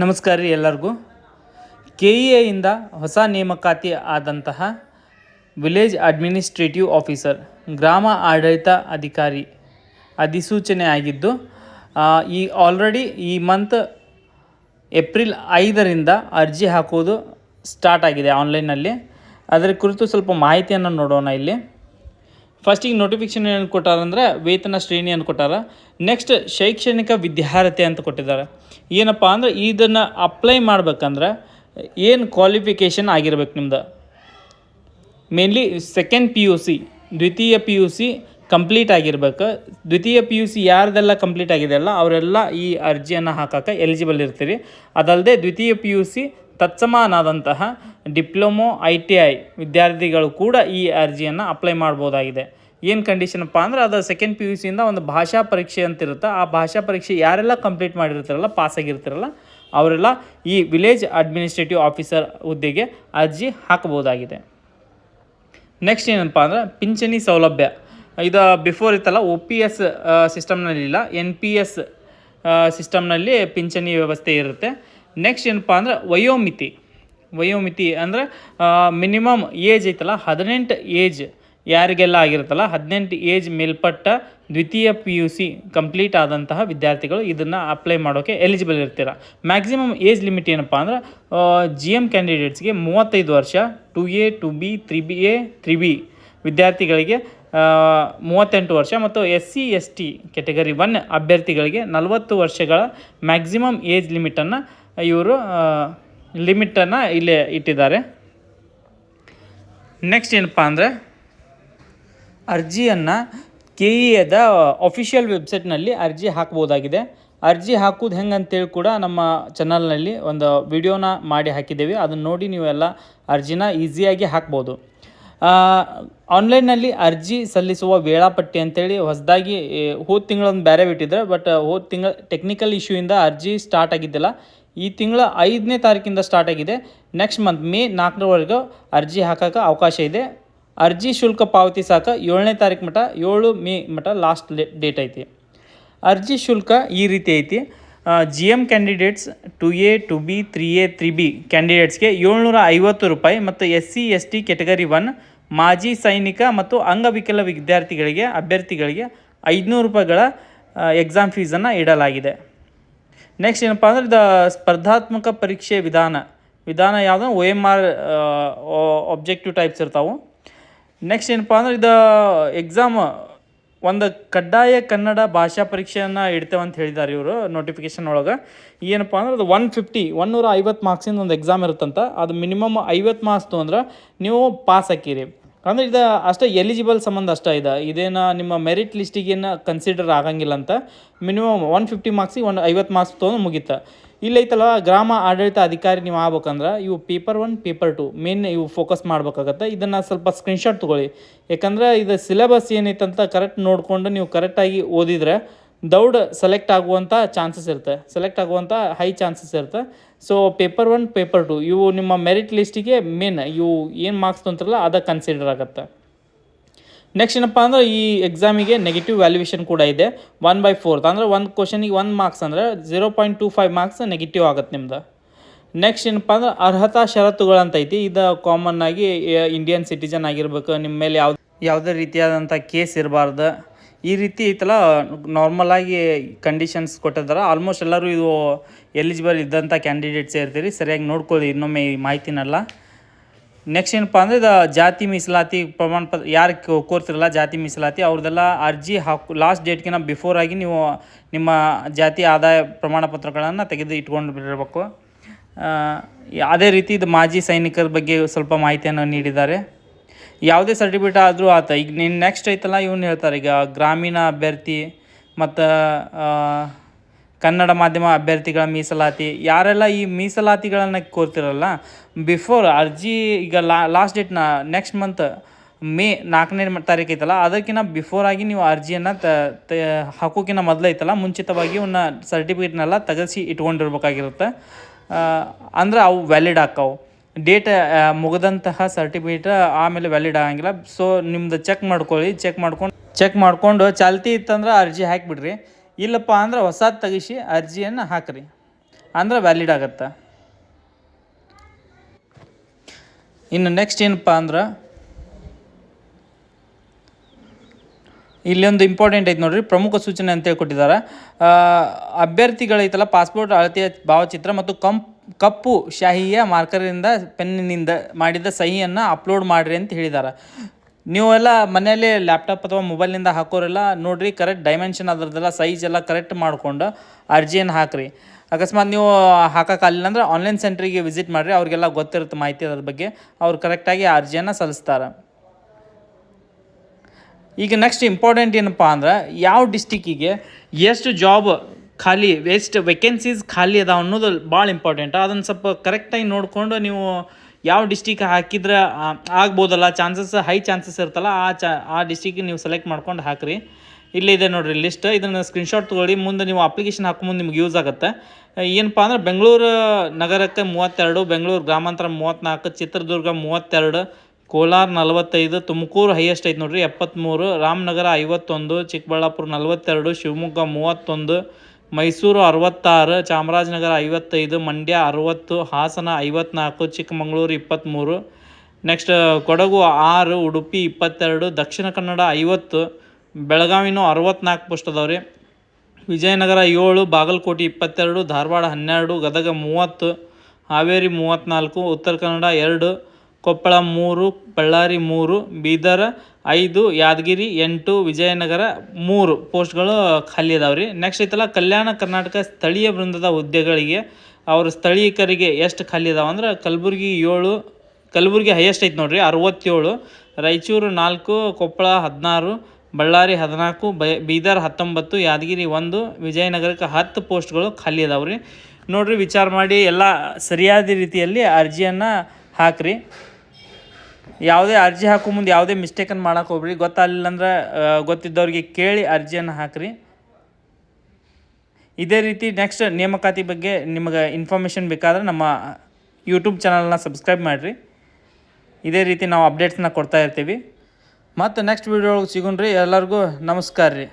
ನಮಸ್ಕಾರ ರೀ ಎಲ್ಲರಿಗೂ. ಕೆ ಇ ಎಯಿಂದ ಹೊಸ ನೇಮಕಾತಿ ಆದಂತಹ ವಿಲೇಜ್ ಅಡ್ಮಿನಿಸ್ಟ್ರೇಟಿವ್ ಆಫೀಸರ್ ಗ್ರಾಮ ಆಡಳಿತ ಅಧಿಕಾರಿ ಅಧಿಸೂಚನೆ ಆಗಿದ್ದು ಈ ಆಲ್ರೆಡಿ ಈ ಮಂತ್ ಏಪ್ರಿಲ್ ಐದರಿಂದ ಅರ್ಜಿ ಹಾಕೋದು ಸ್ಟಾರ್ಟ್ ಆಗಿದೆ ಆನ್ಲೈನಲ್ಲಿ ಅದರ ಕುರಿತು ಸ್ವಲ್ಪ ಮಾಹಿತಿಯನ್ನು ನೋಡೋಣ ಇಲ್ಲಿ. ಫಸ್ಟಿಗೆ ನೋಟಿಫಿಕೇಶನ್ ಏನು ಕೊಟ್ಟಾರಂದರೆ, ವೇತನ ಶ್ರೇಣಿಯನ್ನು ಕೊಟ್ಟಾರ? ನೆಕ್ಸ್ಟ್ ಶೈಕ್ಷಣಿಕ ವಿದ್ಯಾರ್ಹತೆ ಅಂತ ಕೊಟ್ಟಿದ್ದಾರೆ. ಏನಪ್ಪ ಅಂದ್ರೆ ಇದನ್ನು ಅಪ್ಲೈ ಮಾಡ್ಬೇಕಂದ್ರೆ ಏನು ಕ್ವಾಲಿಫಿಕೇಷನ್ ಆಗಿರ್ಬೇಕು ನಿಮ್ದು? Mainly second P U C ದ್ವಿತೀಯ ಪಿ ಯು ಸಿ ಕಂಪ್ಲೀಟ್ ಆಗಿರ್ಬೇಕು. ದ್ವಿತೀಯ ಪಿ ಯು ಸಿ ಯಾರ್ದೆಲ್ಲ ಕಂಪ್ಲೀಟ್ ಆಗಿದೆಯಲ್ಲ ಅವರೆಲ್ಲ ಈ ಅರ್ಜಿಯನ್ನು ಹಾಕಕ್ಕೆ ಎಲಿಜಿಬಲ್ ಇರ್ತೀರಿ. ಅದಲ್ಲದೆ ದ್ವಿತೀಯ ಪಿ ಯು ಸಿ ತತ್ಸಮಾನಾದಂತಹ ಡಿಪ್ಲೊಮೊ, ಐ ಟಿ ಐ ವಿದ್ಯಾರ್ಥಿಗಳು ಕೂಡ ಈ ಅರ್ಜಿಯನ್ನು ಅಪ್ಲೈ ಮಾಡ್ಬೋದಾಗಿದೆ. ಏನು ಕಂಡೀಷನಪ್ಪ ಅಂದ್ರೆ ಅದು ಸೆಕೆಂಡ್ ಪಿ ಯು ಸಿಯಿಂದ ಒಂದು ಭಾಷಾ ಪರೀಕ್ಷೆ ಅಂತ ಇರುತ್ತೆ ಆ ಭಾಷಾ ಪರೀಕ್ಷೆ ಯಾರೆಲ್ಲ ಕಂಪ್ಲೀಟ್ ಮಾಡಿರ್ತಾರಲ್ಲ ಪಾಸ್ ಆಗಿರ್ತಾರಲ್ಲ, ಅವರೆಲ್ಲ ಈ ವಿಲೇಜ್ ಅಡ್ಮಿನಿಸ್ಟ್ರೇಟಿವ್ ಆಫೀಸರ್ ಹುದ್ದೆಗೆ ಅರ್ಜಿ ಹಾಕಬಹುದಾಗಿದೆ. ನೆಕ್ಸ್ಟ್ ಏನಪ್ಪ ಅಂದ್ರೆ ಪಿಂಚಣಿ ಸೌಲಭ್ಯ. ಇದು ಬಿಫೋರ್ ಇತ್ತಲ್ಲ ಒ ಪಿ ಎಸ್ ಸಿಸ್ಟಮ್ನಲ್ಲಿಲ್ಲ ಎನ್ ಪಿ ಎಸ್ ಸಿಸ್ಟಮ್ನಲ್ಲಿ ಪಿಂಚಣಿ ವ್ಯವಸ್ಥೆ ಇರುತ್ತೆ. ನೆಕ್ಸ್ಟ್ ಏನಪ್ಪ ಅಂದ್ರೆ ವಯೋಮಿತಿ. ವಯೋಮಿತಿ ಅಂದರೆ ಮಿನಿಮಮ್ ಏಜ್ ಐತಲ್ಲ, ಹದಿನೆಂಟು ಏಜ್ ಯಾರಿಗೆಲ್ಲ ಆಗಿರುತ್ತಲ್ಲ, ಹದಿನೆಂಟು ಏಜ್ ಮೇಲ್ಪಟ್ಟ ದ್ವಿತೀಯ ಪಿ ಯು ಸಿ ಕಂಪ್ಲೀಟ್ ಆದಂತಹ ವಿದ್ಯಾರ್ಥಿಗಳು ಇದನ್ನು ಅಪ್ಲೈ ಮಾಡೋಕ್ಕೆ ಎಲಿಜಿಬಲ್ ಇರ್ತೀರ. ಮ್ಯಾಕ್ಸಿಮಮ್ ಏಜ್ ಲಿಮಿಟ್ ಏನಪ್ಪ ಅಂದ್ರೆ ಜಿ ಎಂ ಕ್ಯಾಂಡಿಡೇಟ್ಸ್ಗೆ ಮೂವತ್ತೈದು ವರ್ಷ two A two B three B A three B ವಿದ್ಯಾರ್ಥಿಗಳಿಗೆ ಮೂವತ್ತೆಂಟು ವರ್ಷ ಮತ್ತು S C S T category one ಅಭ್ಯರ್ಥಿಗಳಿಗೆ ನಲವತ್ತು ವರ್ಷಗಳ ಮ್ಯಾಕ್ಸಿಮಮ್ ಏಜ್ ಲಿಮಿಟನ್ನು ಇವರು ಲಿಮಿಟನ್ನು ಇಲ್ಲೇ ಇಟ್ಟಿದ್ದಾರೆ. ನೆಕ್ಸ್ಟ್ ಏನಪ್ಪ ಅಂದರೆ ಅರ್ಜಿಯನ್ನು ಕೆ ಇ ಎದ ಅಫಿಷಿಯಲ್ ವೆಬ್ಸೈಟ್ನಲ್ಲಿ ಅರ್ಜಿ ಹಾಕ್ಬೋದಾಗಿದೆ. ಅರ್ಜಿ ಹಾಕೋದು ಹೆಂಗೆ ಅಂತೇಳಿ ಕೂಡ ನಮ್ಮ ಚಾನಲ್ನಲ್ಲಿ ಒಂದು ವಿಡಿಯೋನ ಮಾಡಿ ಹಾಕಿದ್ದೇವೆ. ಅದನ್ನು ನೋಡಿ ನೀವೆಲ್ಲ ಅರ್ಜಿನ ಈಸಿಯಾಗಿ ಹಾಕ್ಬೋದು. ಆನ್ಲೈನ್ನಲ್ಲಿ ಅರ್ಜಿ ಸಲ್ಲಿಸುವ ವೇಳಾಪಟ್ಟಿ ಅಂತೇಳಿ ಹೊಸದಾಗಿ ಹೋದ ತಿಂಗಳೊಂದು ಬೇರೆ ಬಿಟ್ಟಿದ್ರೆ ಬಟ್ ಹೋದ ತಿಂಗಳ ಟೆಕ್ನಿಕಲ್ ಇಶ್ಯೂಯಿಂದ ಅರ್ಜಿ ಸ್ಟಾರ್ಟ್ ಆಗಿದ್ದಿಲ್ಲ. ಈ ತಿಂಗಳ ಐದನೇ ತಾರೀಕಿಂದ ಸ್ಟಾರ್ಟ್ ಆಗಿದೆ. ನೆಕ್ಸ್ಟ್ ಮಂತ್ ಮೇ ನಾಲ್ಕರವರೆಗೂ ಅರ್ಜಿ ಹಾಕೋಕೆ ಅವಕಾಶ ಇದೆ. ಅರ್ಜಿ ಶುಲ್ಕ ಪಾವತಿಸಾಕ ಏಳನೇ ತಾರೀಕು ಮಟ ಏಳು ಮೇ ಮಟ ಲಾಸ್ಟ್ ಡೇಟ್ ಐತಿ. ಅರ್ಜಿ ಶುಲ್ಕ ಈ ರೀತಿ ಐತಿ. G M candidates two A two B three A three B ಕ್ಯಾಂಡಿಡೇಟ್ಸ್ಗೆ ಏಳ್ನೂರ ಐವತ್ತು ರೂಪಾಯಿ ಮತ್ತು S C S T category one ಮಾಜಿ ಸೈನಿಕ ಮತ್ತು ಅಂಗವಿಕಲ ವಿದ್ಯಾರ್ಥಿಗಳಿಗೆ, ಅಭ್ಯರ್ಥಿಗಳಿಗೆ ಐದುನೂರು ರೂಪಾಯಿಗಳ ಎಕ್ಸಾಮ್ ಫೀಸನ್ನು ಇಡಲಾಗಿದೆ. ನೆಕ್ಸ್ಟ್ ಏನಪ್ಪ ಅಂದ್ರೆ ದ ಸ್ಪರ್ಧಾತ್ಮಕ ಪರೀಕ್ಷೆ ವಿಧಾನ. ವಿಧಾನ ಯಾವುದೋ? O M R objective types ಇರ್ತಾವೆ. ನೆಕ್ಸ್ಟ್ ಏನಪ್ಪ ಅಂದ್ರೆ ಇದು ಎಕ್ಸಾಮ್ ಒಂದು ಕಡ್ಡಾಯ ಕನ್ನಡ ಭಾಷಾ ಪರೀಕ್ಷೆಯನ್ನು ಇಡ್ತೇವೆ ಅಂತ ಹೇಳಿದ್ದಾರೆ ಇವರು ನೋಟಿಫಿಕೇಶನ್ ಒಳಗೆ. ಏನಪ್ಪ ಅಂದ್ರೆ ಅದು ಒನ್ ಫಿಫ್ಟಿ ಒನ್ನೂರ ಐವತ್ತು ಮಾರ್ಕ್ಸಿಂದ ಒಂದು ಎಕ್ಸಾಮ್ ಇರುತ್ತಂತ. ಅದು ಮಿನಿಮಮ್ ಐವತ್ತು ಮಾರ್ಕ್ಸ್ ಅಂದ್ರೆ ನೀವು ಪಾಸ್ ಹಾಕಿರಿ. ಅಂದ್ರೆ ಇದು ಅಷ್ಟೇ ಎಲಿಜಿಬಲ್ ಸಂಬಂಧ ಅಷ್ಟೇ ಇದೆ. ಇದೇನು ನಿಮ್ಮ ಮೆರಿಟ್ ಲಿಸ್ಟಿಗೇನು ಕನ್ಸಿಡರ್ ಆಗಂಗಿಲ್ಲ ಅಂತ ಮಿನಿಮಮ್ ಒನ್ ಫಿಫ್ಟಿ ಮಾರ್ಕ್ಸಿಗೆ ಒಂದು ಐವತ್ತು ಮಾರ್ಕ್ಸ್ ತೊಗೊಂಡು ಮುಗೀತ. ಇಲ್ಲೈತಲ್ಲ ಗ್ರಾಮ ಆಡಳಿತ ಅಧಿಕಾರಿ ನೀವು ಆಗ್ಬೇಕಂದ್ರೆ ಇವು paper one paper two main ಇವು ಫೋಕಸ್ ಮಾಡ್ಬೇಕಾಗತ್ತೆ. ಇದನ್ನು ಸ್ವಲ್ಪ ಸ್ಕ್ರೀನ್ಶಾಟ್ ತೊಗೊಳ್ಳಿ. ಯಾಕಂದ್ರೆ ಇದು ಸಿಲೆಬಸ್ ಏನೈತಂತ ಕರೆಕ್ಟ್ ನೋಡಿಕೊಂಡು ನೀವು ಕರೆಕ್ಟಾಗಿ ಓದಿದ್ರೆ ದೌಡ್ ಸೆಲೆಕ್ಟ್ ಆಗುವಂಥ ಚಾನ್ಸಸ್ ಇರುತ್ತೆ. ಸೆಲೆಕ್ಟ್ ಆಗುವಂಥ ಹೈ ಚಾನ್ಸಸ್ ಇರುತ್ತೆ. So paper one paper two ಇವು ನಿಮ್ಮ ಮೆರಿಟ್ ಲಿಸ್ಟಿಗೆ ಮೇನ್ ಇವು ಏನು ಮಾರ್ಕ್ಸ್ ತೊಂತಾರಲ್ಲ ಅದಕ್ಕೆ ಕನ್ಸಿಡರ್ ಆಗುತ್ತೆ. ನೆಕ್ಸ್ಟ್ ಏನಪ್ಪ ಅಂದ್ರೆ ಈ ಎಕ್ಸಾಮಿಗೆ ನೆಗೆಟಿವ್ ವ್ಯಾಲ್ಯೂಯೇಷನ್ ಕೂಡ ಇದೆ. ಒನ್ ಬೈ ಫೋರ್ತ್ ಅಂದರೆ ಒಂದು ಕ್ವಶನಿಗೆ ಒಂದು ಮಾರ್ಕ್ಸ್ ಅಂದರೆ zero point two five marks negative ಆಗುತ್ತೆ ನಿಮ್ದು. ನೆಕ್ಸ್ಟ್ ಏನಪ್ಪ ಅಂದ್ರೆ ಅರ್ಹತಾ ಷರತ್ತುಗಳಂತ ಐತಿ. ಇದು ಕಾಮನ್ ಆಗಿ ಇಂಡಿಯನ್ ಸಿಟಿಜನ್ ಆಗಿರ್ಬೇಕು ನಿಮ್ಮ ಮೇಲೆ ಯಾವ್ದು ಯಾವುದೇ ರೀತಿಯಾದಂಥ ಕೇಸ್ ಇರಬಾರ್ದು. ಈ ರೀತಿ ಐತಲ್ಲ ನಾರ್ಮಲ್ ಆಗಿ ಕಂಡೀಷನ್ಸ್ ಕೊಟ್ಟಿದ್ದಾರೆ ಆಲ್ಮೋಸ್ಟ್ ಎಲ್ಲರೂ ಇದು ಎಲಿಜಿಬಲ್ ಇದ್ದಂಥ ಕ್ಯಾಂಡಿಡೇಟ್ಸ್ ಇರ್ತೀರಿ ಸರಿಯಾಗಿ ನೋಡ್ಕೊಳ್ಳಿ ಇನ್ನೊಮ್ಮೆ ಈ ಮಾಹಿತಿನೆಲ್ಲ. ನೆಕ್ಸ್ಟ್ ಏನಪ್ಪ ಅಂದರೆ ಇದು ಜಾತಿ ಮೀಸಲಾತಿ ಪ್ರಮಾಣ ಪತ್ರ ಯಾರು ಕೋರ್ತಿರಲ್ಲ ಜಾತಿ ಮೀಸಲಾತಿ ಅವ್ರದ್ದೆಲ್ಲ ಅರ್ಜಿ ಹಾಕು ಲಾಸ್ಟ್ ಡೇಟ್ಗಿನ ಬಿಫೋರ್ ಆಗಿ ನೀವು ನಿಮ್ಮ ಜಾತಿ ಆದಾಯ ಪ್ರಮಾಣ ಪತ್ರಗಳನ್ನು ತೆಗೆದು ಇಟ್ಕೊಂಡು ಆ, ಅದೇ ರೀತಿ ಇದು ಮಾಜಿ ಸೈನಿಕರ ಬಗ್ಗೆ ಸ್ವಲ್ಪ ಮಾಹಿತಿಯನ್ನು ನೀಡಿದ್ದಾರೆ. ಯಾವುದೇ ಸರ್ಟಿಫಿಕೇಟ್ ಆದರೂ ಆತ. ಈಗ ನಿನ್ನ ನೆಕ್ಸ್ಟ್ ಐತಲ್ಲ, ಇವನು ಹೇಳ್ತಾರೆ, ಈಗ ಗ್ರಾಮೀಣ ಅಭ್ಯರ್ಥಿ ಮತ್ತು ಕನ್ನಡ ಮಾಧ್ಯಮ ಅಭ್ಯರ್ಥಿಗಳ ಮೀಸಲಾತಿ. ಯಾರೆಲ್ಲ ಈ ಮೀಸಲಾತಿಗಳನ್ನು ಕೋರ್ತಿರಲ್ಲ ಬಿಫೋರ್ ಅರ್ಜಿ ಈಗ ಲಾಸ್ಟ್ ಡೇಟ್ನ ನೆಕ್ಸ್ಟ್ ಮಂತ್ ಮೇ ನಾಲ್ಕನೇ ತಾರೀಕು ಐತಲ್ಲ ಅದಕ್ಕಿಂತ ಬಿಫೋರ್ ಆಗಿ ನೀವು ಅರ್ಜಿಯನ್ನು ತ ತ ಹಾಕೋಕ್ಕಿಂತ ಮೊದಲೈತಲ್ಲ ಮುಂಚಿತವಾಗಿ ಅವನ್ನ ಸರ್ಟಿಫಿಕೇಟ್ನೆಲ್ಲ ತೆಗೆಸಿ ಇಟ್ಕೊಂಡಿರ್ಬೇಕಾಗಿರುತ್ತೆ. ಅಂದ್ರೆ ಅವು ವ್ಯಾಲಿಡ್ ಆಕ್ಕವು ಡೇಟ್ ಮುಗಿದಂತಹ ಸರ್ಟಿಫಿಕೇಟ್ ಆಮೇಲೆ ವ್ಯಾಲಿಡ್ ಆಗಂಗಿಲ್ಲ. ಸೊ ನಿಮ್ದು ಚೆಕ್ ಮಾಡ್ಕೊಳ್ಳಿ ಚೆಕ್ ಮಾಡ್ಕೊಂಡು ಚೆಕ್ ಮಾಡಿಕೊಂಡು ಚಾಲ್ತಿ ಇತ್ತಂದ್ರೆ ಅರ್ಜಿ ಹಾಕಿಬಿಡ್ರಿ. ಇಲ್ಲಪ್ಪ ಅಂದ್ರೆ ಹೊಸದು ತೆಗಿಸಿ ಅರ್ಜಿಯನ್ನು ಹಾಕ್ರಿ. ಅಂದ್ರೆ ವ್ಯಾಲಿಡ್ ಆಗತ್ತೆ. ಇನ್ನು ನೆಕ್ಸ್ಟ್ ಏನಪ್ಪ ಅಂದ್ರೆ, ಇಲ್ಲೊಂದು ಇಂಪಾರ್ಟೆಂಟ್ ಐತೆ ನೋಡ್ರಿ, ಪ್ರಮುಖ ಸೂಚನೆ ಅಂತೇಳಿ ಕೊಟ್ಟಿದ್ದಾರೆ ಅಭ್ಯರ್ಥಿಗಳೈತಲ್ಲ ಪಾಸ್ಪೋರ್ಟ್ ಅಳತೆಯ ಭಾವಚಿತ್ರ ಮತ್ತು ಕಂಪ್ ಕಪ್ಪು ಶಾಹಿಯ ಮಾರ್ಕರಿಂದ ಪೆನ್ನಿನಿಂದ ಮಾಡಿದ ಸಹಿಯನ್ನು ಅಪ್ಲೋಡ್ ಮಾಡಿರಿ ಅಂತ ಹೇಳಿದ್ದಾರೆ ನೀವೆಲ್ಲ ಮನೆಯಲ್ಲಿ ಲ್ಯಾಪ್ಟಾಪ್ ಅಥವಾ ಮೊಬೈಲ್ನಿಂದ ಹಾಕೋರೆಲ್ಲ ನೋಡಿರಿ, ಕರೆಕ್ಟ್ ಡೈಮೆನ್ಷನ್ ಅದರದ್ದೆಲ್ಲ ಸೈಜ್ ಎಲ್ಲ ಕರೆಕ್ಟ್ ಮಾಡಿಕೊಂಡು ಅರ್ಜಿಯನ್ನು ಹಾಕ್ರಿ. ಅಕಸ್ಮಾತ್ ನೀವು ಹಾಕೋಕ್ಕಾಗಲಿಲ್ಲ ಅಂದ್ರೆ ಆನ್ಲೈನ್ ಸೆಂಟ್ರಿಗೆ ವಿಸಿಟ್ ಮಾಡಿರಿ, ಅವ್ರಿಗೆಲ್ಲ ಗೊತ್ತಿರುತ್ತೆ ಮಾಹಿತಿ ಅದ್ರ ಬಗ್ಗೆ, ಅವ್ರು ಕರೆಕ್ಟಾಗಿ ಅರ್ಜಿಯನ್ನು ಸಲ್ಲಿಸ್ತಾರೆ. ಈಗ ನೆಕ್ಸ್ಟ್ ಇಂಪಾರ್ಟೆಂಟ್ ಏನಪ್ಪ ಅಂದ್ರೆ, ಯಾವ ಡಿಸ್ಟಿಕ್ಕಿಗೆ ಎಷ್ಟು ಜಾಬ್ ಖಾಲಿ ವೇಸ್ಟ್ ವೇಕೆನ್ಸೀಸ್ ಖಾಲಿ ಅದಾವ ಅನ್ನೋದು ಭಾಳ ಇಂಪಾರ್ಟೆಂಟ್ ಅದನ್ನು ಸ್ವಲ್ಪ ಕರೆಕ್ಟಾಗಿ ನೋಡಿಕೊಂಡು ನೀವು ಯಾವ ಡಿಸ್ಟಿಕ್ ಹಾಕಿದ್ರೆ ಆಗ್ಬೋದಲ್ಲ? ಚಾನ್ಸಸ್ ಹೈ ಚಾನ್ಸಸ್ ಇರ್ತಲ್ಲ ಆ ಚಾ, ಆ ಡಿಸ್ಟಿಕ್ಗೆ ನೀವು ಸೆಲೆಕ್ಟ್ ಮಾಡ್ಕೊಂಡು ಹಾಕ್ರಿ. ಇಲ್ಲೇ ಇದೆ ನೋಡಿರಿ ಲಿಸ್ಟ್ ಇದನ್ನು ಸ್ಕ್ರೀನ್ಶಾಟ್ ತೊಗೊಳ್ಳಿ. ಮುಂದೆ ನೀವು ಅಪ್ಲಿಕೇಶನ್ ಹಾಕೊಂಬಂದು ನಿಮ್ಗೆ ಯೂಸ್ ಆಗುತ್ತೆ. ಏನಪ್ಪ ಅಂದ್ರೆ ಬೆಂಗಳೂರು ನಗರಕ್ಕೆ ಮೂವತ್ತೆರಡು, ಬೆಂಗಳೂರು ಗ್ರಾಮಾಂತರ ಮೂವತ್ತ್ನಾಲ್ಕು ಚಿತ್ರದುರ್ಗ ಮೂವತ್ತೆರಡು, ಕೋಲಾರ ನಲವತ್ತೈದು, ತುಮಕೂರು ಹೈಯೆಸ್ಟ್ ಐತೆ ನೋಡಿರಿ ಎಪ್ಪತ್ತ್ಮೂರು ರಾಮನಗರ ಐವತ್ತೊಂದು, ಚಿಕ್ಕಬಳ್ಳಾಪುರ ನಲವತ್ತೆರಡು, ಶಿವಮೊಗ್ಗ ಮೂವತ್ತೊಂದು ಮೈಸೂರು ಅರವತ್ತಾರು, ಚಾಮರಾಜನಗರ ಐವತ್ತೈದು, ಮಂಡ್ಯ ಅರವತ್ತು, ಹಾಸನ ಐವತ್ನಾಲ್ಕು, ಚಿಕ್ಕಮಗಳೂರು ಇಪ್ಪತ್ತ್ಮೂರು ನೆಕ್ಸ್ಟ್ ಕೊಡಗು ಆರು, ಉಡುಪಿ ಇಪ್ಪತ್ತೆರಡು, ದಕ್ಷಿಣ ಕನ್ನಡ ಐವತ್ತು, ಬೆಳಗಾವಿನೂ ಅರವತ್ನಾಲ್ಕು ಪೋಸ್ಟ್ ಅದಾವೆ ರೀ ವಿಜಯನಗರ ಏಳು, ಬಾಗಲಕೋಟೆ ಇಪ್ಪತ್ತೆರಡು, ಧಾರವಾಡ ಹನ್ನೆರಡು, ಗದಗ ಮೂವತ್ತು, ಹಾವೇರಿ ಮೂವತ್ತ್ನಾಲ್ಕು ಉತ್ತರ ಕನ್ನಡ ಎರಡು ಕೊಪ್ಪಳ ಮೂರು, ಬಳ್ಳಾರಿ ಮೂರು, ಬೀದರ್ ಐದು, ಯಾದಗಿರಿ ಎಂಟು, ವಿಜಯನಗರ ಮೂರು ಪೋಸ್ಟ್ಗಳು ಖಾಲಿ ಅದಾವೆ ರೀ ನೆಕ್ಸ್ಟ್ ಐತಲ್ಲ, ಕಲ್ಯಾಣ ಕರ್ನಾಟಕ ಸ್ಥಳೀಯ ವೃಂದದ ಹುದ್ದೆಗಳಿಗೆ ಅವರು ಸ್ಥಳೀಯಕರಿಗೆ ಎಷ್ಟು ಖಾಲಿ ಅದಾವೆ ಅಂದ್ರೆ ಕಲಬುರಗಿ ಏಳು, ಕಲಬುರಗಿ ಹೈಯೆಸ್ಟ್ ಐತೆ ನೋಡಿರಿ, ಅರವತ್ತೇಳು, ರಾಯಚೂರು ನಾಲ್ಕು, ಕೊಪ್ಪಳ ಹದಿನಾರು, ಬಳ್ಳಾರಿ ಹದಿನಾಲ್ಕು ಬೀದರ್ ಹತ್ತೊಂಬತ್ತು, ಯಾದಗಿರಿ ಒಂದು, ವಿಜಯನಗರಕ್ಕೆ ಹತ್ತು ಪೋಸ್ಟ್ಗಳು ಖಾಲಿ ಅದಾವೆ ರೀ ನೋಡಿರಿ, ವಿಚಾರ ಮಾಡಿ ಎಲ್ಲ ಸರಿಯಾದ ರೀತಿಯಲ್ಲಿ ಅರ್ಜಿಯನ್ನು ಹಾಕ್ರಿ. ಯಾವುದೇ ಅರ್ಜಿ ಹಾಕೋ ಮುಂದೆ ಯಾವುದೇ ಮಿಸ್ಟೇಕನ್ನು ಮಾಡೋಕೆ ಹೋಗ್ರಿ ಗೊತ್ತಾಗಲಿಲ್ಲ ಅಂದ್ರೆ ಗೊತ್ತಿದ್ದವ್ರಿಗೆ ಕೇಳಿ ಅರ್ಜಿಯನ್ನು ಹಾಕ್ರಿ. ಇದೇ ರೀತಿ ನೆಕ್ಸ್ಟ್ ನೇಮಕಾತಿ ಬಗ್ಗೆ ನಿಮಗೆ ಇನ್ಫಾರ್ಮೇಷನ್ ಬೇಕಾದ್ರೆ ನಮ್ಮ ಯೂಟ್ಯೂಬ್ ಚಾನಲ್ನ ಸಬ್ಸ್ಕ್ರೈಬ್ ಮಾಡಿರಿ. ಇದೇ ರೀತಿ ನಾವು ಅಪ್ಡೇಟ್ಸ್ನ ಕೊಡ್ತಾ ಇರ್ತೀವಿ. ಮತ್ತು ನೆಕ್ಸ್ಟ್ ವೀಡಿಯೋ ಒಳಗೆ ಸಿಗೋಣ್ರಿ. ಎಲ್ಲರಿಗೂ ನಮಸ್ಕಾರ ರೀ.